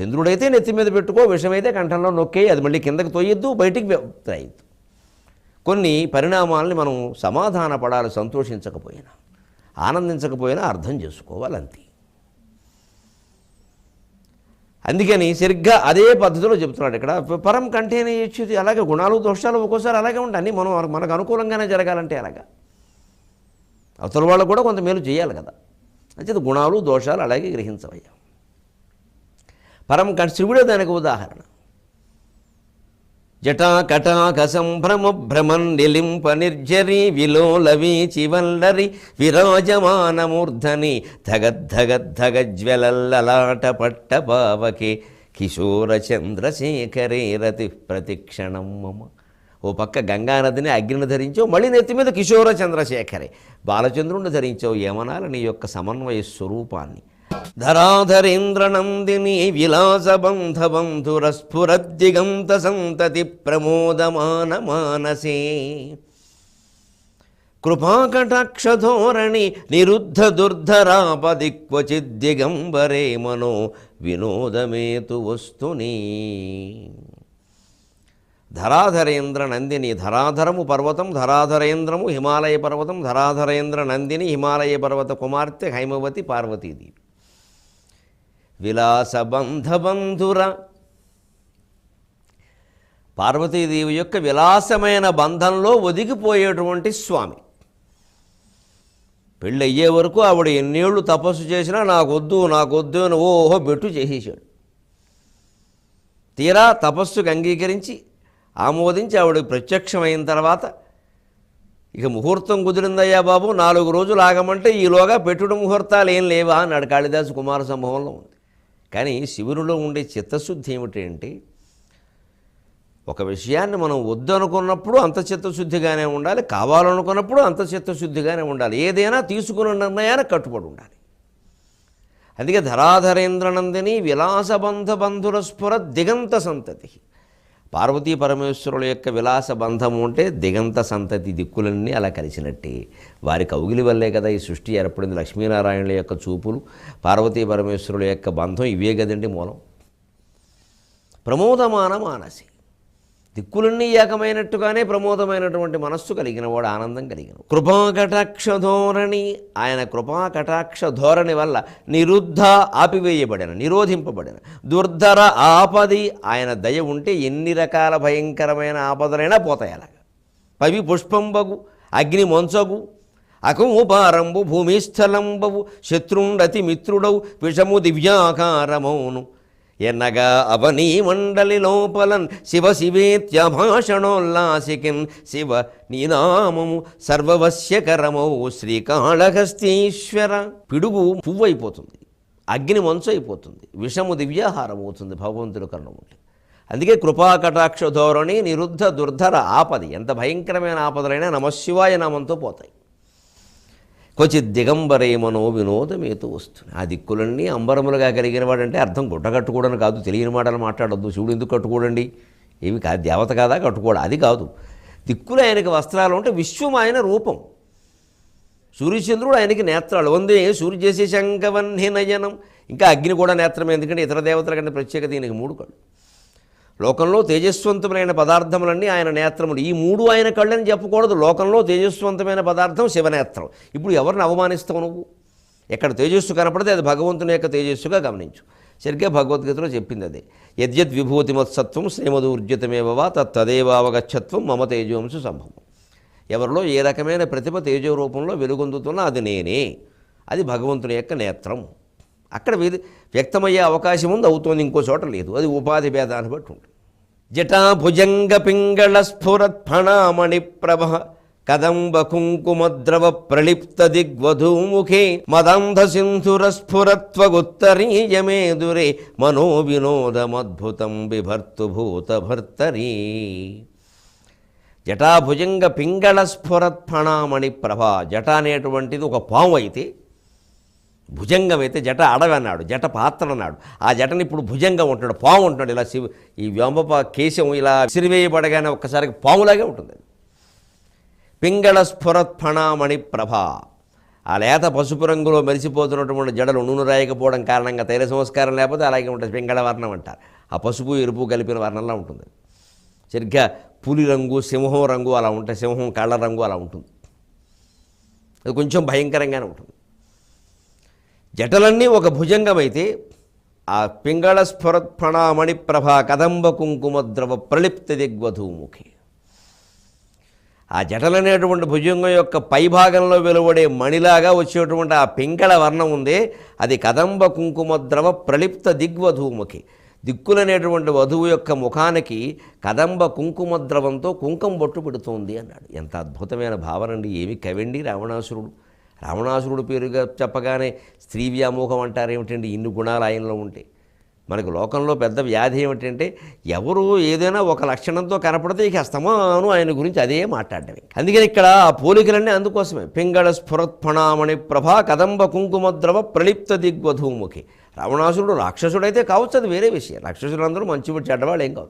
చంద్రుడైతే నెత్తి మీద పెట్టుకో విషమైతే కంఠంలో నొక్కే అది మళ్ళీ కిందకి తోయొద్దు బయటికి రాయొద్దు కొన్ని పరిణామాలని మనం సమాధాన పడాలి సంతోషించకపోయినా ఆనందించకపోయినా అర్థం చేసుకోవాలి అంతే అందుకని సరిగ్గా అదే పద్ధతిలో చెప్తున్నాడు ఇక్కడ పరం కంటేనే ఇచ్చేది అలాగే గుణాలు దోషాలు ఒక్కోసారి అలాగే ఉంటాయి అన్నీ మనం మనకు అనుకూలంగానే జరగాలంటే అలాగా అవతల వాళ్ళు కూడా కొంత మేలు చేయాలి కదా. అంచేది గుణాలు దోషాలు అలాగే గ్రహించవయ్యా. పరం కంట శివుడే దానికి ఉదాహరణ. జటాకటాక సంభ్రమ భ్రమన్ నిలింప నిర్జరి విలోలవి చివల్లరి విరాజమానమూర్ధని ధగద్ధగద్ధగజ్వలల్లలాట పట్ట పావకి కిశోర చంద్రశేఖరే రతి ప్రతిక్షణం మమ. ఓ పక్క గంగానదిని అగ్నిని ధరించావు మళ్ళీ నెత్తి మీద కిశోర చంద్రశేఖరే. బాలచంద్రుణ్ణి ధరించావు ఏమనాలి నీ యొక్క సమన్వయ స్వరూపాన్ని? ధరాధరేంద్రనందిని విలాసబంధ బంధురస్ఫురద్దిగంత సంతతి ప్రమోదమాన మానసే కృపాకటాక్షధోరణి నిరుద్ధ దుర్ధరాపది క్వచిద్దిగంబరే మనో వినోదమేతు వస్తుని ధరాధరేంద్ర నందిని ధరాధరము పర్వతం ధరాధరేంద్రము హిమాలయ పర్వతం ధరాధరేంద్ర నందిని హిమాలయ పర్వత కుమార్తె హైమవతి పార్వతీదేవి విలాసబంధబంధుర. పార్వతీదేవి యొక్క విలాసమైన బంధంలో ఒదిగిపోయేటువంటి స్వామి. పెళ్ళి అయ్యే వరకు ఆవిడ ఎన్నేళ్ళు తపస్సు చేసినా నాకొద్దు నాకొద్దు అని ఓహో బెట్టు చేసేసాడు తీరా తపస్సుకు అంగీకరించి ఆమోదించి ఆవిడ ప్రత్యక్షమైన తర్వాత ఇక ముహూర్తం కుదిరిందయ్యా బాబు నాలుగు రోజులు ఆగమంటే ఈలోగా పెట్టుడు ముహూర్తాలు ఏం లేవా అన్నాడు కాళిదాసు కుమార సంభవంలో ఉంది కానీ శివునిలో ఉండే చిత్తశుద్ధి ఏమిటంటే ఒక విషయాన్ని మనం వద్దనుకున్నప్పుడు అంత చిత్తశుద్ధిగానే ఉండాలి కావాలనుకున్నప్పుడు అంత చిత్తశుద్ధిగానే ఉండాలి. ఏదైనా తీసుకున్న నిర్ణయానికి కట్టుబడి ఉండాలి. అందుకే ధరాధరేంద్రనందిని విలాసబంధ బంధుల స్ఫుర దిగంత సంతతి పార్వతీ పరమేశ్వరుల యొక్క విలాస బంధము అంటే దిగంత సంతతి దిక్కులన్నీ అలా కలిసినట్టే. వారి కౌగిలి వల్లే కదా ఈ సృష్టి ఏర్పడింది. లక్ష్మీనారాయణుల యొక్క చూపులు పార్వతీ పరమేశ్వరుల యొక్క బంధం ఇవే కదండి మూలం. ప్రమోదమాన మానసి. దిక్కులన్నీ ఏకమైనట్టుగానే ప్రమోదమైనటువంటి మనస్సు కలిగినవాడు ఆనందం కలిగిన కృపాకటాక్ష ధోరణి ఆయన కృపాకటాక్ష ధోరణి వల్ల నిరుద్ధ ఆపివేయబడిన నిరోధింపబడిన దుర్ధర ఆపది ఆయన దయ ఉంటే ఎన్ని రకాల భయంకరమైన ఆపదలైనా పోతాయి అలాగా. పవి పుష్పంబగు అగ్ని మంచగు అకముపారంబు భూమిస్థలంబవు శత్రుండతి మిత్రుడవు విషము దివ్యాకారమౌను. ఎనగా అవనీ మండలి లోపలన్ శివ శివేత్యభాషణోల్లాసికిన్ శివ నీనామము సర్వవశ్యకరమౌ శ్రీకాళహస్తీశ్వర. పిడుగు పువ్వు అయిపోతుంది అగ్ని మంచు అయిపోతుంది విషము దివ్యాహారం అవుతుంది భగవంతుడు కరుణ అందుకే కృపాకటాక్ష ధోరణి నిరుద్ధ దుర్ధర ఆపది ఎంత భయంకరమైన ఆపదలైనా నమశివాయ నామంతో పోతాయి. క్వచిత్ దిగంబరేమనో వినోదమేతో వస్తుంది. ఆ దిక్కులన్నీ అంబరములుగా కలిగిన వాడంటే అర్థం గుడ్డ కట్టుకోవడం కాదు తెలియని మాటలు మాట్లాడొద్దు శివుడు ఎందుకు కట్టుకోడండి? ఏమి కాదు దేవత కాదా కట్టుకోవడం? అది కాదు. దిక్కులు ఆయనకి వస్త్రాలు అంటే విశ్వం ఆయన రూపం. సూర్యచంద్రుడు ఆయనకి నేత్రాలు. వందే సూర్య చేసే నయనం ఇంకా అగ్ని కూడా నేత్రమే ఎందుకంటే ఇతర దేవతల కంటే ప్రత్యేకత ఈయనకి మూడు కళ్ళు. లోకంలో తేజస్వంతమైన పదార్థములన్నీ ఆయన నేత్రములు. ఈ మూడు ఆయన కళ్ళని చెప్పకూడదు. లోకంలో తేజస్వంతమైన పదార్థం శివనేత్రం. ఇప్పుడు ఎవరిని అవమానిస్తావు నువ్వు? ఎక్కడ తేజస్సు కనపడితే అది భగవంతుని యొక్క తేజస్సుగా గమనించు. సరిగ్గా భగవద్గీతలో చెప్పింది అది. యద్యద్ విభూతిమత్సత్వం శ్రీమదూర్జితమేవా తత్తదేవావగచ్చత్వం మమ తేజోంశు సంభవం. ఎవరిలో ఏ రకమైన ప్రతిభ తేజో రూపంలో వెలుగొందుతున్నా అది నేనే. అది భగవంతుని యొక్క నేత్రం అక్కడ వ్యక్తమయ్యే అవకాశం ఉంది అవుతోంది ఇంకో చోట లేదు. అది ఉపాధి భేదాన్ని బట్టి ఉంటుంది. జటా భుజంగ పింగళ స్ఫురత్ ఫణామణి ప్రభ కదంబ కుంకుమద్రవ ప్రళిప్త దిగ్వధూముఖే మదంధ సింధుర స్ఫురత్వగుత్తరీయమేదురే మనో వినోదమద్భుతం భర్తరీ జటాభుజంగ పింగళ స్ఫురత్ ప్రభ జట అనేటువంటిది ఒక పాము అయితే భుజంగం అయితే జట అడవి అన్నాడు జట పాత్ర అన్నాడు ఆ జటని ఇప్పుడు భుజంగం ఉంటాడు పాము ఉంటాడు ఇలా శివ ఈ వ్యోమప కేశం ఇలా సిరివేయబడగానే ఒక్కసారికి పాములాగే ఉంటుంది. అది పింగళ స్ఫురత్ఫణామణి ప్రభ. ఆ లేత పసుపు రంగులో మెరిసిపోతున్నటువంటి జడలు నూనె రాయకపోవడం కారణంగా తైల సంస్కారం లేకపోతే అలాగే ఉంటుంది. పింగళ వర్ణం అంటారు. ఆ పసుపు ఎరుపు కలిపిన వర్ణంలా ఉంటుంది. సరిగ్గా పులి రంగు సింహం రంగు అలా ఉంటాయి సింహం కళ్ళ రంగు అలా ఉంటుంది. అది కొంచెం భయంకరంగానే ఉంటుంది. జటలన్నీ ఒక భుజంగమైతే ఆ పింగళ స్ఫురత్ఫణామణి ప్రభా కదంబ కుంకుమ ద్రవ ప్రలిప్త దిగ్వధూముఖి. ఆ జటలనేటువంటి భుజంగం యొక్క పైభాగంలో వెలువడే మణిలాగా వచ్చేటువంటి ఆ పింగళ వర్ణం ఉంది అది కదంబ కుంకుమ ద్రవ ప్రలిప్త దిగ్వధూముఖి. దిక్కులనేటువంటి వధువు యొక్క ముఖానికి కదంబ కుంకుమ ద్రవంతో బొట్టు పెడుతోంది అన్నాడు. ఎంత అద్భుతమైన భావన అండి. ఏమి కవండి రావణాసురుడు. రావణాసురుడు పేరుగా చెప్పగానే స్త్రీ వ్యామోహం అంటారు ఏమిటండి? ఇన్ని గుణాలు ఆయనలో ఉంటే. మనకు లోకంలో పెద్ద వ్యాధి ఏమిటంటే ఎవరు ఏదైనా ఒక లక్షణంతో కనపడితే ఇక అస్తమాను ఆయన గురించి అదే మాట్లాడటమే అందుకని ఇక్కడ ఆ పోలికలన్నీ అందుకోసమే. పింగళ స్ఫురత్ఫణామణి ప్రభా కదంబ కుంకుమద్రవ ప్రలిప్త దిగ్వధూముఖి రావణాసురుడు రాక్షసుడైతే కావచ్చు అది వేరే విషయం. రాక్షసులందరూ మంచి చెడ్డవాళ్ళు ఏం కాదు.